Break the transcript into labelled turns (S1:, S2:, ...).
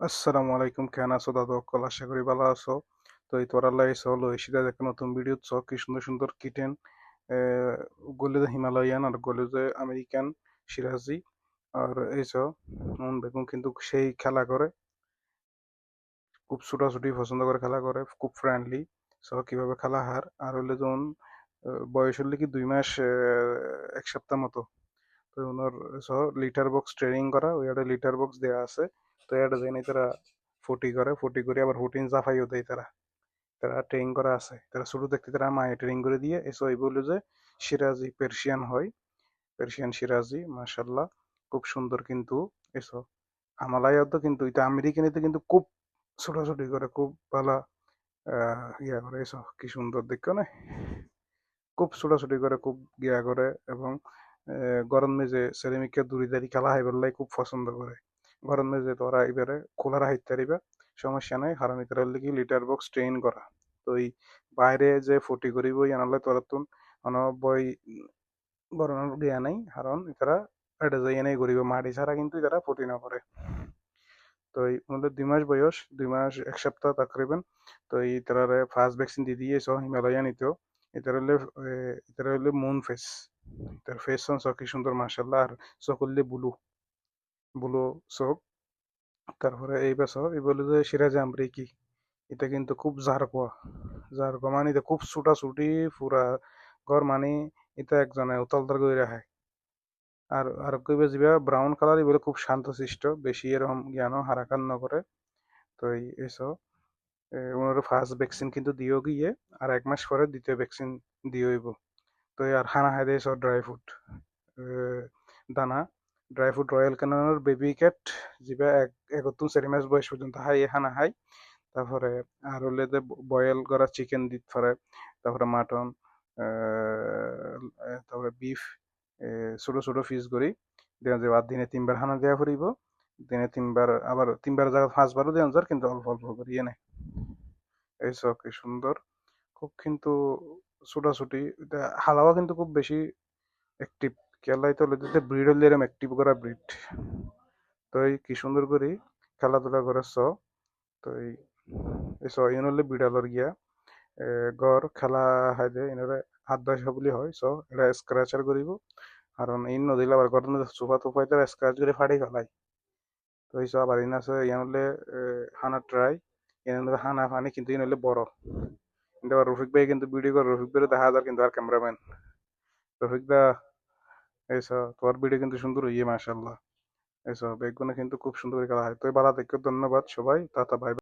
S1: আসসালামু আলাইকুম কেন আছো দাদু অকল আশা করি ভালো আছো। তো এই তোর আল্লাহ এসে হলো এসিদের একটা নতুন ভিডিও চ কি সুন্দর সুন্দর কিটেন গলে যে হিমালয়ান আর গলে যে আমেরিকান সিরাজি আর এই চ মন বেগুন কিন্তু সেই খেলা করে। খুব ছুটাছুটি পছন্দ করে খেলা করে, খুব ফ্রেন্ডলি স কীভাবে খেলা হার? আর হলে যেমন বয়স হলে কি দুই মাস এক সপ্তাহ মতো? তো ওনার স লিটার বক্স ট্রেনিং করা, ওই একটা লিটার বক্স দেওয়া আছে। তো এটা জানি তারা ফুটি করে ফুটি করে আবার ফুটিন জাফাইও দেয় তারা তারা ট্রেনিং করা আছে। তারা শুরু দেখতে তারা মায়ে ট্রেনিং করে দিয়ে। এসো এই বলে যে সিরাজি পের্সিয়ান হয়। পের্সিয়ান সিরাজি মাশাল্লাহ, খুব সুন্দর কিন্তু এসো হামালয়াও তো কিন্তু এটা আমেরিকানিতে কিন্তু খুব ছোটাছুটি করে খুব ভালো ইয়া করে এসো কি সুন্দর দেখো না? খুব ছোটাছুটি করে খুব ইয়া করে এবং গরম মেজে সেরেমিকে দূরি খেলা হাইবার লাই খুব পছন্দ করে গরম মেজে তোরা এবারে খোলা হাইতে পারিবা সমস্যা নাই, হারাম ইতার লিগে লিটার বক্স ট্রেন করা। তো এই বাইরে যে ফুটি করিব ইয়ানালে তোরা তুন অন বই বরণের জ্ঞা নাই কারণ ইতারা এটা যাই নাই করিব, মাটি ছাড়া কিন্তু ইতারা ফুটি না করে তো এই ওদের দুই মাস বয়স, দুই মাস, এক সপ্তাহ তাকরিবেন তো এই তারারে ফার্স্ট ভ্যাকসিন দিয়ে দিয়েছ হিমালয়ান ইতেও এটার হলে এটার হলে মুন ফেস এটার ফেস সন কি সুন্দর মার্শাল্লাহ আর চোখ হলে ব্লু ব্লু চোখ তারপরে এই বছর এই বলে যে সিরাজে আমেরিকি, এটা কিন্তু খুব জারকোয়া জারকোয়া মানে এটা খুব ছুটাছুটি, পুরা ঘর মানে এটা একজনে উতলতার করে রাখে আর আর কইবে যাবে ব্রাউন কালার বলে খুব শান্তশিষ্ট, বেশি এরকম জ্ঞানও হারাকান নকরে তো এই, এসো। ওনার ফার্স্ট ভ্যাকসিন কিন্তু দিও গিয়ে, আর এক মাস পরে দ্বিতীয় ভ্যাকসিন দিয়ে হইব। তো আর হানা হাই দিয়ে ড্রাই ফ্রুট দানা। ড্রাই ফ্রুট রয়্যাল ক্যাননের বেবি যেটা এক একত্তম চারি মাস বয়স পর্যন্ত হাই, হানা হাই। তারপরে আর হলে বয়েল করা চিকেন দিতে পারে। তারপরে মাটন তারপরে বিফ ছোট ছোট পিস করি। দেওয়া যাবে আর দিনে তিনবার হানা দেওয়া ফুরিব দিনে তিনবার, আবার তিনবার জায়গা পাঁচবারও দেওয়া যার কিন্তু অল্প অল্প করে ইয়ে নেই এই সব কি সুন্দর। খুব কিন্তু ছুটাছুটি। হালাওয়া কিন্তু খুব বেশি অ্যাক্টিভ খেলাই তো দিতে ব্রিড হলে এরকম অ্যাক্টিভ করা ব্রিড তো এই কি সুন্দর করে খেলাধুলা করে স। তো এই স ইন হলে বিড়ালর গিয়া গড়, খেলা হাই দে ইনরে হাত দশ বুলি হয়, স এটা স্ক্রাচার করিব। কারণ ইন নদিলে আবার গরম চোফা তোফাই তারা স্ক্রাচ করে ফাড়ি ফেলাই তো এই সব আবার ইন আছে ইয়ান হলে হানা ট্রাই ইয়ান হলে হানা ফানি, কিন্তু ইন হলে বড়। কিন্তু আবার রফিক ভাই কিন্তু ভিডিও করে, রফিক ভাই দেখা যার কিন্তু আর ক্যামেরাম্যান রফিক দা এইসব তোমার ভিডিও কিন্তু সুন্দর হইয়ে মাশাল্লাহ এইসব বেগুনে কিন্তু খুব সুন্দর করে খেলা হয়। তো ভালো দেখে ধন্যবাদ সবাই, টাটা বাই